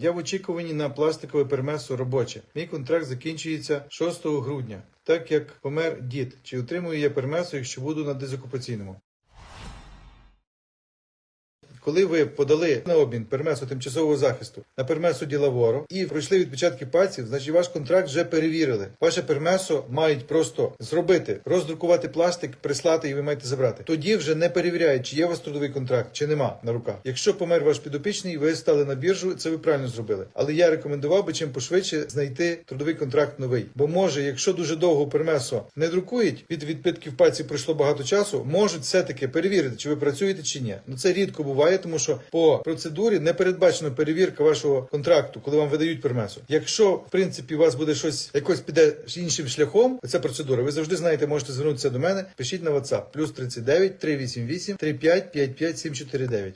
Я в очікуванні на пластикове пермесо робоче. Мій контракт закінчується 6 грудня, так як помер дід. Чи отримую я пермесо, якщо буду на дезокупаційному? Коли ви подали на обмін пермесу тимчасового захисту на пермесу ділаворо і пройшли відпечатки пальців, значить ваш контракт вже перевірили. Ваше пермесо мають просто зробити, роздрукувати пластик, прислати і ви маєте забрати. Тоді вже не перевіряють, чи є у вас трудовий контракт, чи нема на руках. Якщо помер ваш підопічний, ви стали на біржу, це ви правильно зробили. Але я рекомендував би чим пошвидше знайти трудовий контракт новий. Бо може, якщо дуже довго пермесо не друкують, від відбитків пальців пройшло багато часу, можуть все-таки перевірити, чи ви працюєте чи ні. Ну це рідко буває, тому що по процедурі не передбачена перевірка вашого контракту, коли вам видають пермесу. Якщо в принципі у вас буде щось якось піде іншим шляхом, ця процедура, ви завжди знаєте, можете звернутися до мене. Пишіть на WhatsApp плюс 39 388 35 55 749.